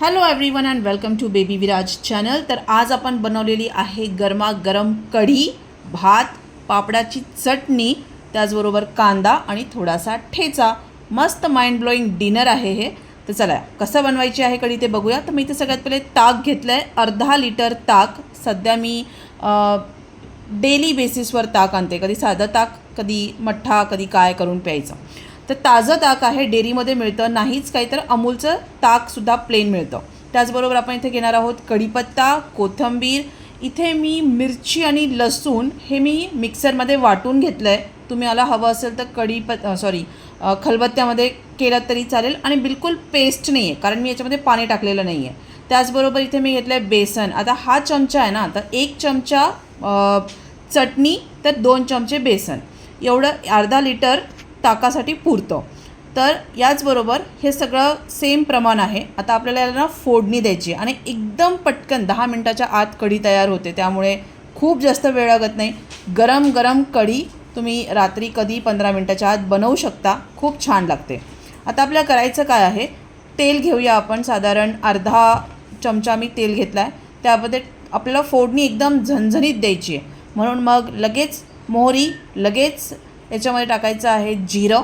Hello everyone and welcome to baby Viraj channel तर आज आपण बनवलेली आहे गरमागरम कढी भात पापडाची चटणी त्याचबरोबर कांदा आणि थोडासा ठेचा. मस्त माइंड ब्लोईंग डिनर आहे हे. तर चला कसं बनवायची आहे कढी ते बघूया. तर मी इथे सगळ्यात पहिले ताक घेतलं आहे अर्धा लिटर ताक. सध्या मी डेली बेसिसवर ताक आणते. कधी साधं ताक कधी मठ्ठा कधी काय करून प्यायचं. तर ताजं ताक आहे डेअरीमध्ये मिळतं. नाहीच काही तर अमूलचं ताकसुद्धा प्लेन मिळतं. त्याचबरोबर आपण इथे घेणार आहोत कढीपत्ता कोथिंबीर. इथे मी मिरची आणि लसूण हे मी मिक्सरमध्ये वाटून घेतलं आहे तुम्ही मला हवं असेल तर कढीपत सॉरी खलबत्त्यामध्ये केलं तरी चालेल. आणि बिलकुल पेस्ट नाही आहे कारण मी याच्यामध्ये पाणी टाकलेलं नाही आहे त्याचबरोबर इथे मी घेतलं आहे बेसन. आता हा चमचा आहे ना तर एक चमचा चटणी तर दोन चमचे बेसन. एवढं अर्धा लिटर ताकासाठी पुरतं. तर याचबरोबर हे सगळं सेम प्रमाण आहे. आता आपल्याला याला ना फोडणी द्यायची आणि एकदम पटकन दहा मिनटाच्या आत कढी तयार होते. त्यामुळे खूप जास्त वेळ लागत नाही. गरम गरम कढी तुम्ही रात्री कधी पंधरा मिनटाच्या आत बनवू शकता. खूप छान लागते. आता आपल्याला करायचं काय आहे? तेल घेऊया आपण. साधारण अर्धा चमचा मी तेल घेतला आहे त्यामध्ये आपल्याला फोडणी एकदम झणझणीत द्यायची आहे. म्हणून मग लगेच मोहरी लगेच याच्यामध्ये टाकायचं आहे जिरं.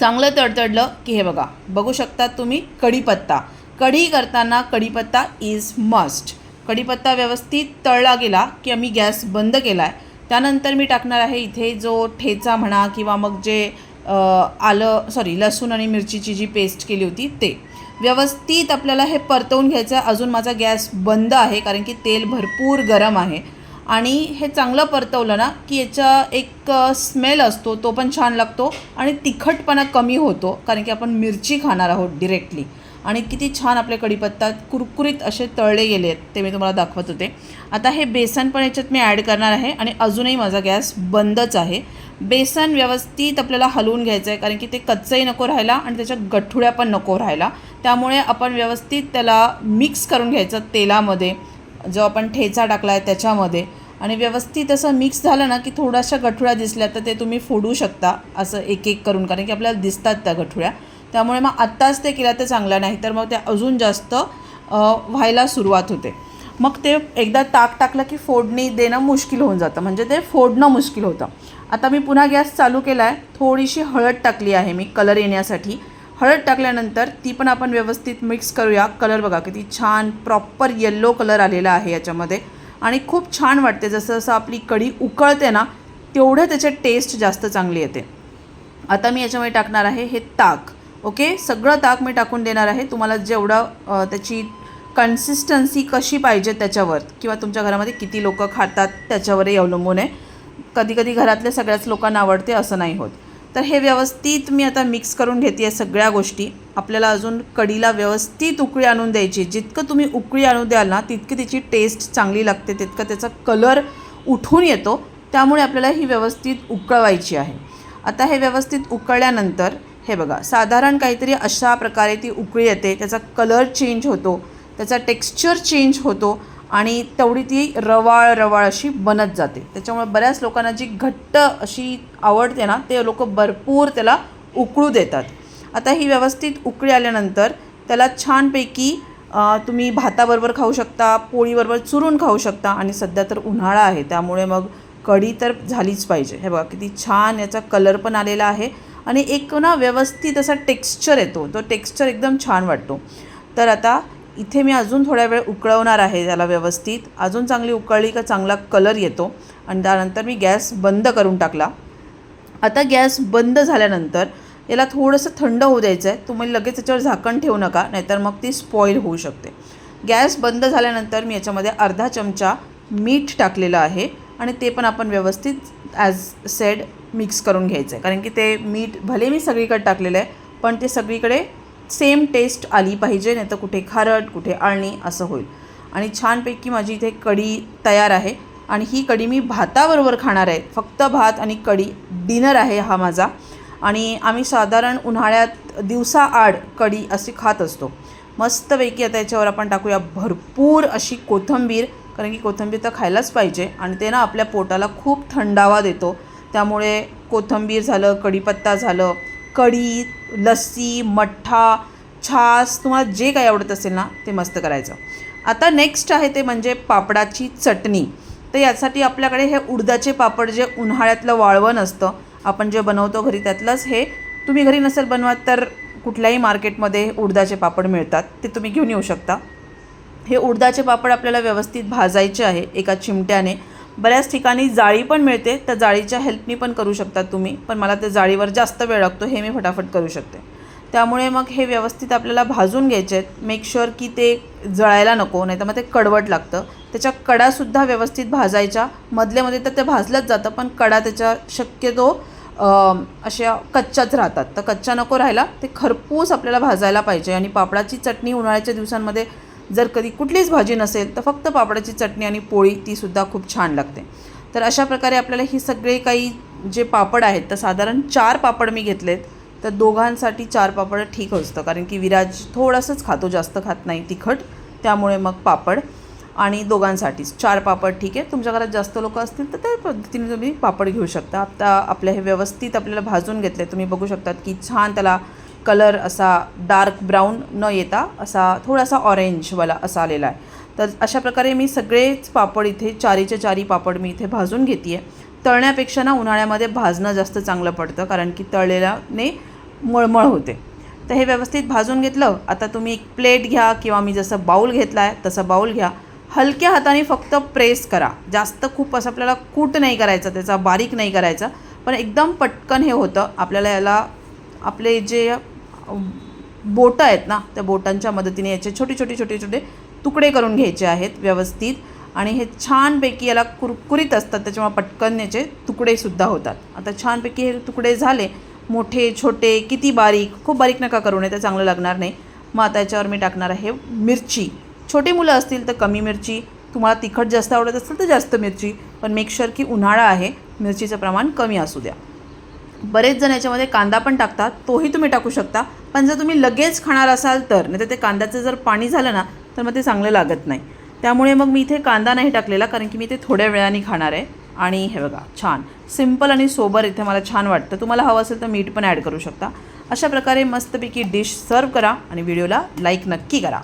चांगलं तडतडलं की हे बघा बघू शकता तुम्ही कढीपत्ता. कढी करताना कढीपत्ता इज मस्ट कढीपत्ता व्यवस्थित तळला गेला की आम्ही गॅस बंद केला आहे त्यानंतर मी टाकणार आहे इथे जो ठेचा म्हणा किंवा मग जे आलं सॉरी लसूण आणि मिरचीची जी पेस्ट केली होती ते. व्यवस्थित आपल्याला हे परतवून घ्यायचं अजून माझा गॅस बंद आहे कारण की तेल भरपूर गरम आहे. आणि हे चांगलं परतवलं ना की याचा एक स्मेल असतो तो पण छान लागतो आणि तिखटपणा कमी होतो कारण की आपण मिरची खाणार आहोत डिरेक्टली आणि किती छान आपले कढीपत्ता कुरकुरीत असे तळले गेले आहेत ते मी तुम्हाला दाखवत होते. आता हे बेसन पण याच्यात मी ॲड करणार आहे आणि अजूनही माझा गॅस बंदच आहे. बेसन व्यवस्थित आपल्याला हलवून घ्यायचं आहे कारण की ते कच्चंही नको राहायला आणि त्याच्या गठुड्या पण नको राहायला. त्यामुळे आपण व्यवस्थित त्याला मिक्स करून घ्यायचं तेलामध्ये. जो आपण ठेचा टाकला आहे त्याच्यामध्ये. आणि व्यवस्थित असं मिक्स झालं ना की थोड्याशा गठुळ्या दिसल्या तर ते तुम्ही फोडू शकता असं एक एक करून. कारण की आपल्याला दिसतात त्या गठुळ्या. त्यामुळे मग आत्ताच ते केलं तर चांगलं नाही तर मग त्या अजून जास्त व्हायला सुरुवात होते. मग ते एकदा ताक टाकलं की फोडणी देणं मुश्किल होऊन जातं. म्हणजे ते फोडणं मुश्किल होतं. आता मी पुन्हा गॅस चालू केला आहे थोडीशी हळद टाकली आहे मी कलर येण्यासाठी. हळद टाकल्यानंतर ती पण आपण व्यवस्थित मिक्स करूया. कलर बघा किती छान प्रॉपर येल्लो कलर आलेला आहे याच्यामध्ये. आणि खूप छान वाटते जसं जसं आपली कढी उकळते ना तेवढं त्याचे टेस्ट जास्त चांगली येते. आता मी याच्यामध्ये टाकणार आहे हे ताक. ओके सगळं ताक मी टाकून देणार आहे. तुम्हाला जेवढं त्याची कन्सिस्टन्सी कशी पाहिजे त्याच्यावर किंवा तुमच्या घरामध्ये किती लोक खातात त्याच्यावरही अवलंबून आहे. कधी कधी घरातल्या सगळ्याच लोकांना आवडते असं नाही होत. तर हे व्यवस्थित मी आता मिक्स करून घेते आहे सगळ्या गोष्टी. आपल्याला अजून कढीला व्यवस्थित उकळी आणून द्यायची. जितकं तुम्ही उकळी आणून द्याल ना तितकी तिची टेस्ट चांगली लागते तितकं त्याचा कलर उठून येतो. त्यामुळे आपल्याला ही व्यवस्थित उकळवायची आहे. आता हे व्यवस्थित उकळल्यानंतर हे बघा साधारण काहीतरी अशा प्रकारे ती उकळी येते. त्याचा कलर चेंज होतो. त्याचा टेक्स्चर चेंज होतो. आणि तेवढी ती रवाळ रवाळ अशी बनत जाते. त्याच्यामुळे बऱ्याच लोकांना जी घट्ट अशी आवडते ना ते लोक भरपूर त्याला उकळू देतात. आता ही व्यवस्थित उकळी आल्यानंतर त्याला छानपैकी तुम्ही भाताबरोबर खाऊ शकता पोळीबरोबर चुरून खाऊ शकता आणि सध्या तर उन्हाळा आहे त्यामुळे मग कढी तर झालीच पाहिजे. हे बघा किती छान याचा कलर पण आलेला आहे आणि एक ना व्यवस्थित असा टेक्स्चर येतो तो टेक्स्चर एकदम छान वाटतो. तर आता इथे मी अजून थोड्या वेळ उकळवणार आहे त्याला व्यवस्थित. अजून चांगली उकळली का चांगला कलर येतो. आणि त्यानंतर मी गॅस बंद करून टाकला. आता गॅस बंद झाल्यानंतर याला थोडंसं थंड होऊ द्यायचं आहे. तुम्ही लगेच त्याच्यावर झाकण ठेवू नका नाहीतर मग ती स्पॉईल होऊ शकते. गॅस बंद झाल्यानंतर मी याच्यामध्ये अर्धा चमचा मीठ टाकलेलं आहे. आणि ते पण आपण व्यवस्थित ॲज सेड मिक्स करून घ्यायचं आहे. कारण की ते मीठ भले मी सगळीकडे टाकलेलं आहे पण ते सगळीकडे सेम टेस्ट आली पाहिजे नाही तर कुठे खारट कुठे आळणी असं होईल. आणि छानपैकी माझी इथे कढी तयार आहे. आणि ही कढी मी भाताबरोबर खाणार आहे. फक्त भात आणि कढी डिनर आहे हा माझा. आणि आम्ही साधारण उन्हाळ्यात दिवसाआड कढी अशी खात असतो. मस्तपैकी आता याच्यावर आपण टाकूया भरपूर अशी कोथिंबीर कारण की कोथिंबीर तर खायलाच पाहिजे. आणि ते ना आपल्या पोटाला खूप थंडावा देतो. त्यामुळे कोथिंबीर झालं कढीपत्ता झालं कढी लस्सी मठ्ठा छास तुम्हाला जे काही आवडत असेल ना ते मस्त करायचं. आता नेक्स्ट आहे ते म्हणजे पापडाची चटणी. तर यासाठी आपल्याकडे हे उडदाचे पापड जे उन्हाळ्यातलं वाळवण असतं आपण जे बनवतो घरी त्यातलंच हे तुम्ही घरी नसेल बनवत तर कुठल्याही मार्केटमध्ये उडदाचे पापड मिळतात ते तुम्ही घेऊन येऊ शकता. हे उडदाचे पापड आपल्याला व्यवस्थित भाजायचे आहे एका चिमट्याने. बऱ्याच ठिकाणी जाळी पण मिळते त्या जाळीच्या हेल्पनी पण करू शकता तुम्ही पण मला त्या जाळीवर जास्त वेळ लागतो हे मी फटाफट करू शकते. त्यामुळे मग हे व्यवस्थित आपल्याला भाजून घ्यायचे आहेत. मेक शुअर की ते जळायला नको नाही तर मग ते कडवट लागतं. त्याच्या कडासुद्धा व्यवस्थित भाजायच्या. मधल्यामध्ये तर ते भाजलंच जातं पण कडा त्याच्या शक्यतो अशा कच्च्याच राहतात. तर कच्च्या नको राहायला ते खरपूस आपल्याला भाजायला पाहिजे. आणि पापडाची चटणी उन्हाळ्याच्या दिवसांमध्ये जर कधी कुठलीच भाजी नसेल तर फक्त पापडाची चटणी आणि पोळी तीसुद्धा खूप छान लागते. तर अशा प्रकारे आपल्याला ही सगळे काही जे पापड आहेत तर साधारण चार पापड मी घेतलेत. तर दोघांसाठी चार पापड ठीक असतं कारण की विराज थोडंसंच खातो जास्त खात नाही तिखट. त्यामुळे मग पापड आणि दोघांसाठीच. चार पापड ठीक आहे. तुमच्या घरात जास्त लोक असतील तर त्या पद्धतीने तुम्ही पापड घेऊ शकता. आता आपल्या हे व्यवस्थित आपल्याला भाजून घेतले तुम्ही बघू शकतात की छान त्याला कलर असा डार्क ब्राऊन न येता असा थोडासा ऑरेंजवाला असा आलेला आहे. तर अशा प्रकारे मी सगळेच पापड इथे चारीचे चारी पापड मी इथे भाजून घेते आहे तळण्यापेक्षा ना उन्हाळ्यामध्ये भाजणं जास्त चांगलं पडतं कारण की तळलेल्याने मळमळ होते. तर हे व्यवस्थित भाजून घेतलं आता तुम्ही एक प्लेट घ्या किंवा मी जसं बाऊल घेतला आहे तसं बाऊल घ्या. हलक्या हाताने फक्त प्रेस करा. जास्त खूप असं आपल्याला कूट नाही करायचं त्याचा बारीक नाही करायचा पण एकदम पटकन हे होतं. आपल्याला याला आपले जे बोटं आहेत ना त्या बोटांच्या मदतीने याचे छोटे छोटे छोटे छोटे तुकडे करून घ्यायचे आहेत व्यवस्थित. आणि हे छानपैकी याला कुरकुरीत असतात त्याच्यामुळे पटकन याचे तुकडेसुद्धा होतात. आता छानपैकी हे तुकडे झाले मोठे छोटे किती बारीक खूप बारीक नका करू नये ते चांगलं लागणार नाही. मग आता याच्यावर मी टाकणार आहे मिरची. छोटी मुलं असतील तर कमी मिरची तुम्हाला तिखट जास्त आवडत असेल तर जास्त मिरची पण मेक शुअर की उन्हाळा आहे मिरचीचं प्रमाण कमी असू द्या. बरेच जण याच्यामध्ये कांदा पण टाकतात तोही तुम्ही टाकू शकता. पण जर तुम्ही लगेच खाणार असाल तर नाही तर ते कांद्याचं जर पाणी झालं ना तर मग ते चांगलं लागत नाही. त्यामुळे मग मी इथे कांदा नाही टाकलेला कारण की मी ते थोड्या वेळाने खाणार आहे. आणि हे बघा छान. सिंपल आणि सोबर इथे मला छान वाटतं. तुम्हाला हवं असेल तर मीठ पण ॲड करू शकता. अशा प्रकारे मस्तपैकी डिश सर्व करा आणि व्हिडिओला लाईक नक्की करा.